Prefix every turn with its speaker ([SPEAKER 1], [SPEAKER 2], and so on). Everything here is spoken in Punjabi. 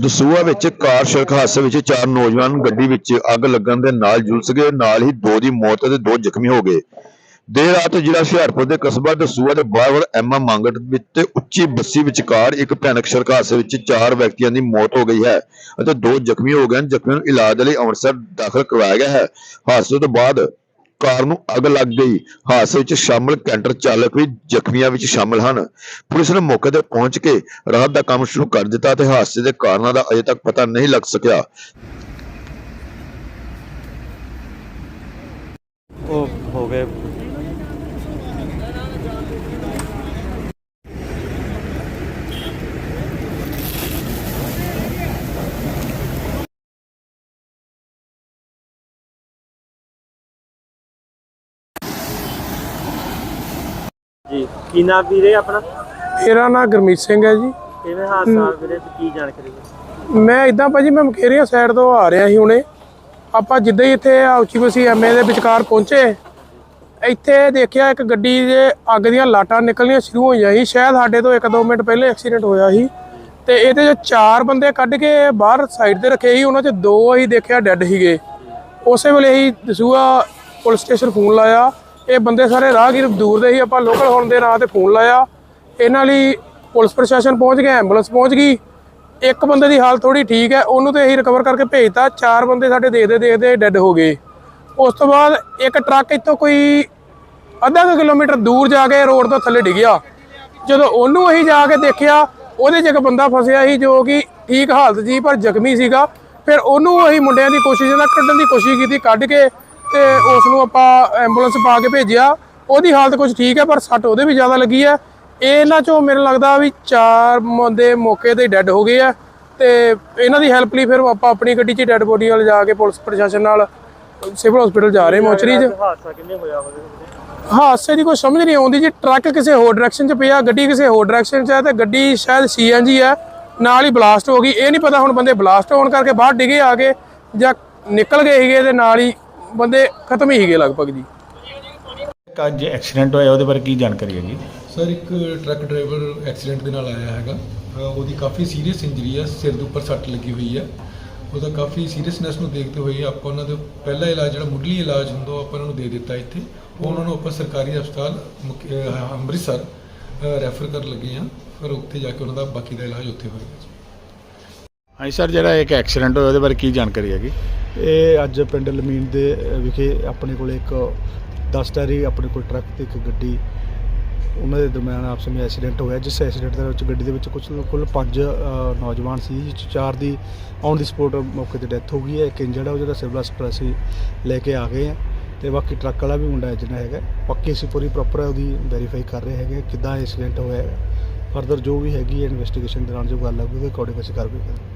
[SPEAKER 1] ਦਸੂਆ ਵਿੱਚ ਕਾਰ ਸੜਕ ਹਾਦਸੇ ਵਿੱਚ ਚਾਰ ਨੌਜਵਾਨ ਗੱਡੀ ਵਿੱਚ ਅੱਗ ਲੱਗਣ ਦੇ ਨਾਲ ਝੁਲਸ ਗਏ, ਨਾਲ ਹੀ ਦੋ ਦੀ ਮੌਤ ਅਤੇ ਦੋ ਜ਼ਖਮੀ ਹੋ ਗਏ। ਦੇਰ ਰਾਤ ਜ਼ਿਲ੍ਹਾ ਹੁਸ਼ਿਆਰਪੁਰ ਦੇ ਕਸਬਾ ਦਸੂਆ ਦੇ ਬਾਹਰ ਐਮਾ ਮੰਗਟ ਵਿੱਚ ਉੱਚੀ ਬੱਸੀ ਵਿਚਕਾਰ ਇੱਕ ਭਿਆਨਕ ਸੜਕ ਹਾਦਸੇ ਵਿੱਚ ਚਾਰ ਵਿਅਕਤੀਆਂ ਦੀ ਮੌਤ ਹੋ ਗਈ ਹੈ ਅਤੇ ਦੋ ਜ਼ਖਮੀ ਹੋ ਗਏ ਹਨ, ਜ਼ਖਮੀਆਂ ਨੂੰ ਇਲਾਜ ਲਈ ਅੰਮ੍ਰਿਤਸਰ ਦਾਖਲ ਕਰਵਾਇਆ ਗਿਆ ਹੈ। ਹਾਦਸੇ ਤੋਂ ਬਾਅਦ ਕਾਰ ਨੂੰ ਅੱਗ ਲੱਗ ਗਈ। ਹਾਦਸੇ ਵਿੱਚ ਸ਼ਾਮਲ ਕੈਂਟਰ ਚਾਲਕ ਵੀ ਜ਼ਖਮੀਆਂ ਵਿੱਚ ਸ਼ਾਮਲ ਹਨ। ਪੁਲਿਸ ਨੇ ਮੌਕੇ ਤੇ ਪਹੁੰਚ ਕੇ ਰਾਹਤ ਦਾ ਕੰਮ ਸ਼ੁਰੂ ਕਰ ਦਿੱਤਾ ਤੇ ਹਾਦਸੇ ਦੇ ਕਾਰਨਾਂ ਦਾ ਅਜੇ ਤੱਕ ਪਤਾ ਨਹੀਂ ਲੱਗ ਸਕਿਆ।
[SPEAKER 2] ਉਹ ਹੋ ਗਏ ਜੀ ਕੀ ਨਾਮ ਵੀਰੇ ਆਪਣਾ?
[SPEAKER 3] ਮੇਰਾ ਨਾਮ ਗੁਰਮੀਤ ਸਿੰਘ ਹੈ ਜੀ।
[SPEAKER 2] ਕਿਵੇਂ ਹਾਦਸਾ ਵੀਰੇ? ਤੇ ਕੀ ਜਾਣਕਾਰੀ ਹੈ?
[SPEAKER 3] ਮੈਂ ਇਦਾਂ ਭਾਜੀ ਮੈਂ ਮਕੇਰੀਆ ਸਾਈਡ ਤੋਂ ਆ ਰਿਹਾ ਸੀ ਹੁਣੇ। ਆਪਾਂ ਜਿੱਦਾਂ ਹੀ ਇੱਥੇ ਉੱਚੀ ਬਸੀ ਐਮਏ ਦੇ ਵਿਚਕਾਰ ਪਹੁੰਚੇ। ਇੱਥੇ ਦੇਖਿਆ ਇੱਕ ਗੱਡੀ ਦੇ ਅੱਗ ਦੀਆਂ ਲਾਟਾਂ ਨਿਕਲਣੀਆਂ ਸ਼ੁਰੂ ਹੋਈਆਂ ਸੀ। ਸ਼ਾਇਦ ਸਾਡੇ ਤੋਂ 1-2 ਮਿੰਟ ਪਹਿਲੇ ਐਕਸੀਡੈਂਟ ਹੋਇਆ ਸੀ। ਤੇ ਇਹਦੇ ਜੋ ਚਾਰ ਬੰਦੇ ਕੱਢ ਕੇ ਬਾਹਰ ਸਾਈਡ ਤੇ ਰੱਖੇ ਸੀ। ਉਹਨਾਂ 'ਚ ਦੋ ਹੀ ਦੇਖਿਆ ਡੈੱਡ ਸੀਗੇ। ਉਸੇ ਵੇਲੇ ਹੀ ਦਸੂਆ ਪੁਲਿਸ ਸਟੇਸ਼ਨ ਫੋਨ ਲਾਇਆ। ਇਹ ਬੰਦੇ ਸਾਰੇ ਰਾਹਗੀਰ ਦੂਰ ਦੇ ਹੀ ਆਪਾਂ ਲੋਕਲ ਹੋਣ ਦੇ ਨਾਂ ਤੇ ਫੋਨ ਲਾਇਆ। ਇਹਨਾਂ ਲਈ ਪੁਲਿਸ ਪ੍ਰਸ਼ਾਸਨ ਪਹੁੰਚ ਗਿਆ ਐਂਬੂਲੈਂਸ ਪਹੁੰਚ ਗਈ। ਇੱਕ ਬੰਦੇ ਦੀ ਹਾਲਤ ਥੋੜੀ ਠੀਕ ਹੈ, ਉਹਨੂੰ ਤੇ ਅਸੀਂ ਰਿਕਵਰ ਕਰਕੇ ਭੇਜਤਾ। ਚਾਰ ਬੰਦੇ ਸਾਡੇ ਦੇਖਦੇ ਦੇਖਦੇ ਡੈੱਡ ਹੋ ਗਏ। ਉਸ ਤੋਂ ਬਾਅਦ ਇੱਕ ਟਰੱਕ ਇੱਥੋਂ ਕੋਈ ਅੱਧਾ ਕੁ ਕਿਲੋਮੀਟਰ ਦੂਰ ਜਾ ਕੇ ਰੋਡ ਤੋਂ ਥੱਲੇ ਡਿੱਗਿਆ। ਜਦੋਂ ਉਹਨੂੰ ਅਸੀਂ ਜਾ ਕੇ ਦੇਖਿਆ, ਉਹਦੇ 'ਚ ਇੱਕ ਬੰਦਾ ਫਸਿਆ ਸੀ ਜੋ ਕਿ ਠੀਕ ਹਾਲਤ ਸੀ, ਪਰ ਜ਼ਖਮੀ ਸੀਗਾ। ਫਿਰ ਉਹਨੂੰ ਅਸੀਂ ਮੁੰਡਿਆਂ ਦੀ ਕੋਸ਼ਿਸ਼ ਨਾਲ ਕੱਢਣ ਦੀ ਕੋਸ਼ਿਸ਼ ਕੀਤੀ, ਕੱਢ ਕੇ ਤੇ ਉਸ ਨੂੰ ਆਪਾਂ ਐਂਬੂਲੈਂਸ ਪਾ ਕੇ ਭੇਜਿਆ। ਉਹਦੀ ਹਾਲਤ ਕੁਝ ਠੀਕ ਹੈ ਪਰ ਸੱਟ ਉਹਦੇ ਵੀ ਜ਼ਿਆਦਾ ਲੱਗੀ ਹੈ। ਇਹ ਇਹਨਾਂ ਚੋਂ ਮੈਨੂੰ ਲੱਗਦਾ ਵੀ ਚਾਰ ਬੰਦੇ ਮੌਕੇ ਤੇ ਡੈੱਡ ਹੋ ਗਏ ਆ। ਤੇ ਇਹਨਾਂ ਦੀ ਹੈਲਪ ਲਈ ਫਿਰ ਆਪਾਂ ਆਪਣੀ ਗੱਡੀ 'ਚ ਡੈੱਡ ਬੋਡੀ ਨਾਲ ਜਾ ਕੇ ਪੁਲਿਸ ਪ੍ਰਸ਼ਾਸਨ ਨਾਲ ਸਿਵਲ ਹਸਪੀਟਲ ਜਾ ਰਹੇ ਮੋਚਰੀ 'ਚ।
[SPEAKER 2] ਹਾਦਸਾ ਕਿੰਨੇ ਹੋਇਆ?
[SPEAKER 3] ਹਾਦਸੇ ਦੀ ਕੋਈ ਸਮਝ ਨਹੀਂ ਆਉਂਦੀ ਜੀ। ਟਰੱਕ ਕਿਸੇ ਹੋਰ ਡਾਇਰੈਕਸ਼ਨ 'ਚ ਪਿਆ ਗੱਡੀ ਕਿਸੇ ਹੋਰ ਡਾਇਰੈਕਸ਼ਨ 'ਚ ਹੈ ਤੇ ਗੱਡੀ ਸ਼ਾਇਦ ਸੀਐਨਜੀ ਹੈ। ਨਾਲ ਹੀ ਬਲਾਸਟ ਹੋ ਗਈ। ਇਹ ਨਹੀਂ ਪਤਾ ਹੁਣ ਬੰਦੇ ਬਲਾਸਟ ਹੋਣ ਕਰਕੇ ਬਾਹਰ ਡਿੱਗੇ ਆ ਕੇ ਜਾਂ ਨਿਕਲ ਗਏ ਸੀਗੇ ਤੇ ਨਾਲ ਹੀ ਬੰਦੇ ਖਤਮ ਹੀ ਸੀਗੇ ਲਗਭਗ ਜੀ।
[SPEAKER 4] ਇੱਕ ਅੱਜ ਐਕਸੀਡੈਂਟ ਹੋਇਆ ਉਹਦੇ ਬਾਰੇ ਕੀ ਜਾਣਕਾਰੀ ਹੈਗੀ
[SPEAKER 5] ਸਰ ਇੱਕ ਟਰੱਕ ਡਰਾਈਵਰ ਐਕਸੀਡੈਂਟ ਦੇ ਨਾਲ ਆਇਆ ਹੈਗਾ। ਅ, ਉਹਦੀ ਕਾਫੀ ਸੀਰੀਅਸ ਇੰਜਰੀ ਹੈ ਸਿਰ ਦੇ ਉੱਪਰ ਸੱਟ ਲੱਗੀ ਹੋਈ ਹੈ ਉਹਦਾ ਕਾਫੀ ਸੀਰੀਅਸਨੈਸ ਨੂੰ ਦੇਖਦੇ ਹੋਏ ਆਪਾਂ ਉਹਨਾਂ ਦੇ ਪਹਿਲਾ ਇਲਾਜ ਜਿਹੜਾ ਮੁੱਢਲੀ ਇਲਾਜ ਹੁੰਦਾ ਉਹ ਆਪਾਂ ਉਹਨਾਂ ਨੂੰ ਦੇ ਦਿੱਤਾ ਇੱਥੇ। ਉਹ ਉਹਨਾਂ ਨੂੰ ਆਪਾਂ ਸਰਕਾਰੀ ਹਸਪਤਾਲ ਮੁਕ- ਅ, ਅੰਮ੍ਰਿਤਸਰ ਰੈਫਰ ਕਰਨ ਲੱਗੇ ਆ। ਫਿਰ ਉੱਥੇ ਜਾ ਕੇ ਉਹਨਾਂ ਦਾ ਬਾਕੀ ਦਾ ਇਲਾਜ ਉੱਥੇ ਹੋਏਗਾ
[SPEAKER 4] ਹਾਂਜੀ ਸਰ, ਜਿਹੜਾ ਇੱਕ ਐਕਸੀਡੈਂਟ ਹੋਇਆ ਉਹਦੇ ਬਾਰੇ ਕੀ ਜਾਣਕਾਰੀ ਹੈਗੀ?
[SPEAKER 6] ਇਹ ਅੱਜ ਪਿੰਡ ਲਮੀਨ ਦੇ ਵਿਖੇ ਆਪਣੇ ਕੋਲ ਇੱਕ 10 ਟਾਇਰੀ, ਆਪਣੇ ਕੋਲ ਟਰੱਕ ਤੇ ਇੱਕ ਗੱਡੀ, ਉਹਨਾਂ ਦੇ ਦਰਮਿਆਨ ਆਪਸ ਵਿੱਚ ਐਕਸੀਡੈਂਟ ਹੋਇਆ, ਜਿਸ ਐਕਸੀਡੈਂਟ ਦੇ ਵਿੱਚ ਗੱਡੀ ਦੇ ਵਿੱਚ ਕੁਝ ਕੁੱਲ ਪੰਜ ਨੌਜਵਾਨ ਸੀ, ਜਿਸ 'ਚ ਚਾਰ ਦੀ ਔਨ ਦੀ ਸਪੋਟ ਮੌਕੇ ਤੇ ਡੈਥ ਹੋ ਗਈ ਹੈ, ਇੱਕ ਇੰਜਰਡ ਹੈ ਉਹ ਜਿਹੜਾ ਸਿਵਲ ਹਸਪਤਾਲ ਅਸੀਂ ਲੈ ਕੇ ਆ ਗਏ ਆ ਤੇ ਬਾਕੀ ਟਰੱਕ ਵਾਲਾ ਵੀ ਮੁੰਡਾ ਜਿਹੜਾ ਹੈਗਾ, ਬਾਕੀ ਅਸੀਂ ਪੂਰੀ ਪ੍ਰੋਪਰ ਉਹਦੀ ਵੈਰੀਫਾਈ ਕਰ ਰਹੇ ਹੈਗੇ ਕਿੱਦਾਂ ਐਕਸੀਡੈਂਟ ਹੋਇਆ ਹੈ। ਫਰਦਰ ਜੋ ਵੀ ਹੈਗੀ ਇਨਵੈਸਟੀਗੇਸ਼ਨ ਦੌਰਾਨ ਜੋ ਗੱਲ ਆਊਗੀ ਉਹਦੇ ਅਕੋਰਡਿੰਗ ਅਸੀਂ ਕਾਰਵਾਈ ਕਰਾਂਗੇ